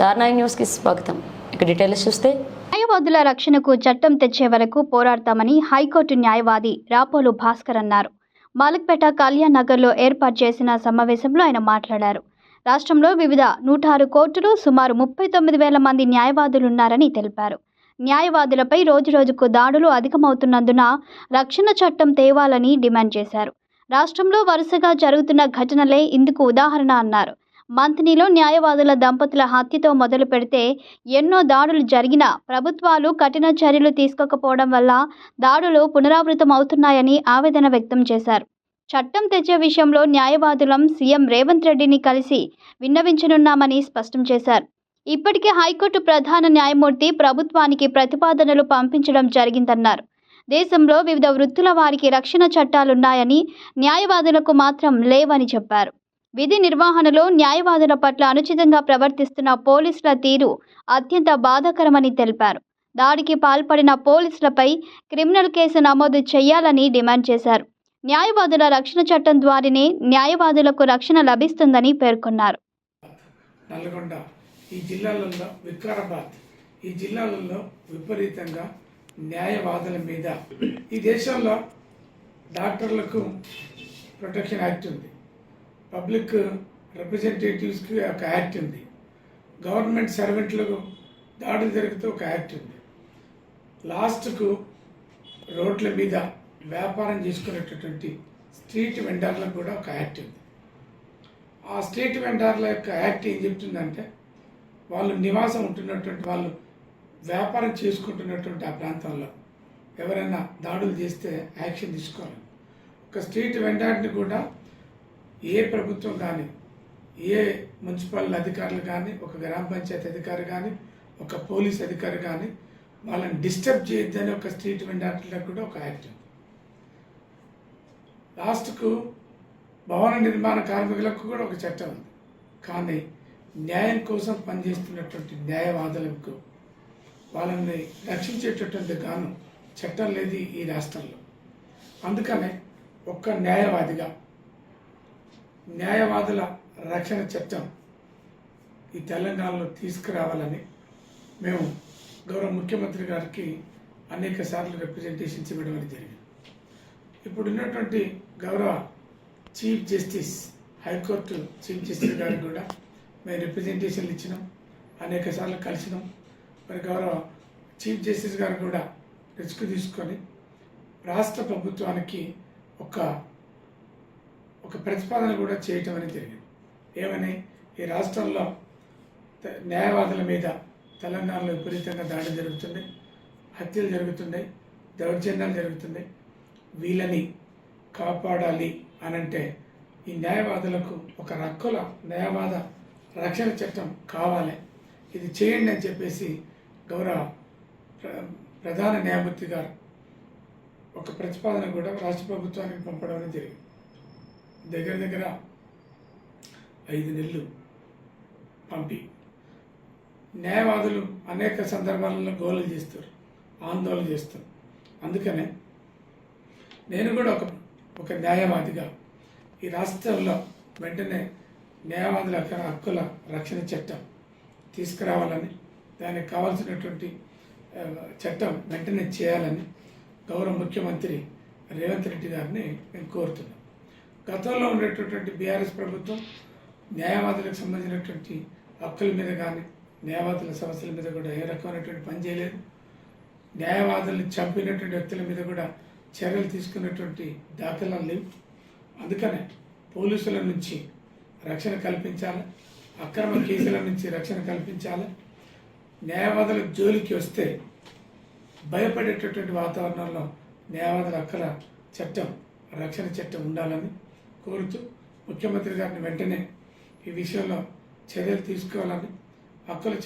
Star nine న్యూస్కి స్వాగతం. ఇక డీటెయిల్స్ చూస్తే న్యాయవాదుల రక్షణకు చట్టం తెచ్చే వరకు పోరాడతామని హైకోర్టు న్యాయవాది రాపోలు భాస్కర్ అన్నారు. మాలక్పేట కళ్యాణ్ నగర్లో ఏర్పాటు చేసిన సమావేశంలో ఆయన మాట్లాడారు. రాష్ట్రంలో వివిధ నూట ఆరు కోర్టులు సుమారు ముప్పై తొమ్మిది వేల మంది న్యాయవాదులున్నారని తెలిపారు. న్యాయవాదులపై రోజురోజుకు దాడులు అధికమవుతున్నందున రక్షణ చట్టం తేవాలని డిమాండ్ చేశారు. రాష్ట్రంలో వరుసగా జరుగుతున్న ఘటనలే ఇందుకు ఉదాహరణ అన్నారు. మంత్నిలో న్యాయవాదుల దంపతుల హత్యతో మొదలు పెడితే ఎన్నో దాడులు జరిగినా ప్రభుత్వాలు కఠిన చర్యలు తీసుకోకపోవడం వల్ల దాడులు పునరావృతం అవుతున్నాయని ఆవేదన వ్యక్తం చేశారు. చట్టం తెచ్చే విషయంలో న్యాయవాదులం సీఎం రేవంత్ రెడ్డిని కలిసి విన్నవించనున్నామని స్పష్టం చేశారు. ఇప్పటికే హైకోర్టు ప్రధాన న్యాయమూర్తి ప్రభుత్వానికి ప్రతిపాదనలు పంపించడం జరిగిందన్నారు. దేశంలో వివిధ వృత్తుల వారికి రక్షణ చట్టాలున్నాయని న్యాయవాదులకు మాత్రం లేవని చెప్పారు. విధి నిర్వహణలో న్యాయవాదుల పట్ల అనుచితంగా ప్రవర్తిస్తున్న పోలీసుల తీరు అత్యంత బాధాకరమని తెలిపారు. దాడికి పాల్పడిన పోలీసులపై క్రిమినల్ కేసు నమోదు చేయాలని డిమాండ్ చేశారు. న్యాయవాదుల రక్షణ చట్టం ద్వారానే న్యాయవాదులకు రక్షణ లభిస్తుందని పేర్కొన్నారు. నల్గొండ ఈ జిల్లాలలో వికారాబాద్ ఈ జిల్లాలలో విపరీతంగా న్యాయవాదుల మీద ఈ దేశంలో డాక్టర్లకు ప్రొటెక్షన్ యాక్ట్ ఉంది. పబ్లిక్ రిప్రజెంటేటివ్స్కి ఒక యాక్ట్ ఉంది. గవర్నమెంట్ సర్వెంట్లకు దాడులు జరిగితే ఒక యాక్ట్ ఉంది. లాస్ట్కు రోడ్ల మీద వ్యాపారం చేసుకునేటటువంటి స్ట్రీట్ వెండర్లకు కూడా ఒక యాక్ట్ ఉంది. ఆ స్ట్రీట్ వెండర్ల యొక్క యాక్ట్ ఏం చెప్తుందంటే వాళ్ళు నివాసం ఉంటున్నటువంటి వాళ్ళు వ్యాపారం చేసుకుంటున్నటువంటి ఆ ప్రాంతంలో ఎవరైనా దాడులు చేస్తే యాక్షన్ తీసుకోవాలి. ఒక స్ట్రీట్ వెండర్ని కూడా ఏ ప్రభుత్వం కానీ ఏ మున్సిపల్ అధికారులు కానీ ఒక గ్రామ పంచాయతీ అధికారి కానీ ఒక పోలీస్ అధికారి కానీ వాళ్ళని డిస్టర్బ్ చేయొద్దని ఒక స్ట్రీట్ వెండర్లకు కూడా ఒక యాక్ట్ ఉంది. లాస్ట్కు భవన నిర్మాణ కార్మికులకు కూడా ఒక చట్టం ఉంది. కానీ న్యాయం కోసం పనిచేస్తున్నటువంటి న్యాయవాదులకు వాళ్ళని రక్షించేటటువంటి గాను చట్టం లేదు ఈ రాష్ట్రంలో. అందుకనే ఒక్క న్యాయవాదిగా న్యాయవాదుల రక్షణ చట్టం ఈ తెలంగాణలో తీసుకురావాలని మేము గౌరవ ముఖ్యమంత్రి గారికి అనేక సార్లు రిప్రజెంటేషన్స్ ఇవ్వడం అనేది జరిగింది. ఇప్పుడు ఉన్నటువంటి గౌరవ chief justice high court chief justice గారికి కూడా మేము రిప్రజెంటేషన్లు ఇచ్చినాం. అనేక సార్లు కలిసినాం. మరి గౌరవ చీఫ్ జస్టిస్ గారు కూడా రిస్క్ తీసుకొని రాష్ట్ర ప్రభుత్వానికి ఒక ఒక ప్రతిపాదన కూడా చేయటం అనేది జరిగింది. ఏమని? ఈ రాష్ట్రంలో న్యాయవాదుల మీద తెలంగాణలో విపరీతంగా దాడి జరుగుతుంది హత్యలు జరుగుతున్నాయి దౌర్జన్యాలు జరుగుతున్నాయి వీళ్ళని కాపాడాలి అనంటే ఈ న్యాయవాదులకు ఒక రక్కుల న్యాయవాద రక్షణ చట్టం కావాలి. ఇది చేయండి అని చెప్పేసి గౌరవ ప్ర- ప్రధాన న్యాయమూర్తి గారు ఒక ప్రతిపాదన కూడా రాష్ట్ర ప్రభుత్వానికి పంపడం జరిగింది. దగ్గర దగ్గర ఐదు నెలలు పంపి. న్యాయవాదులు అనేక సందర్భాలలో గోలు చేస్తారు ఆందోళన చేస్తారు. అందుకనే నేను కూడా ఒక ఒక న్యాయవాదిగా ఈ రాష్ట్రంలో వెంటనే న్యాయవాదుల హక్కుల రక్షణ చట్టం తీసుకురావాలని దానికి కావాల్సినటువంటి చట్టం వెంటనే చేయాలని గౌరవ ముఖ్యమంత్రి రేవంత్ రెడ్డి గారిని నేను కోరుతున్నాను. గతంలో ఉండేటటువంటి బీఆర్ఎస్ ప్రభుత్వం న్యాయవాదులకు సంబంధించినటువంటి హక్కుల మీద కానీ న్యాయవాదుల సమస్యల మీద కూడా ఏ రకమైనటువంటి పని చేయలేదు. న్యాయవాదుల్ని చంపినటువంటి వ్యక్తుల మీద కూడా చర్యలు తీసుకున్నటువంటి దాఖలాలు లేవు. అందుకనే పోలీసుల నుంచి రక్షణ కల్పించాలి అక్రమ కేసుల నుంచి రక్షణ కల్పించాలి. న్యాయవాదుల జోలికి వస్తే భయపడేటటువంటి వాతావరణంలో న్యాయవాదుల హక్కుల చట్టం రక్షణ చట్టం ఉండాలని కోరుతూ ముఖ్యమంత్రి గారిని వెంటనే ఈ విషయంలో చర్యలు తీసుకోవాలని హక్కుల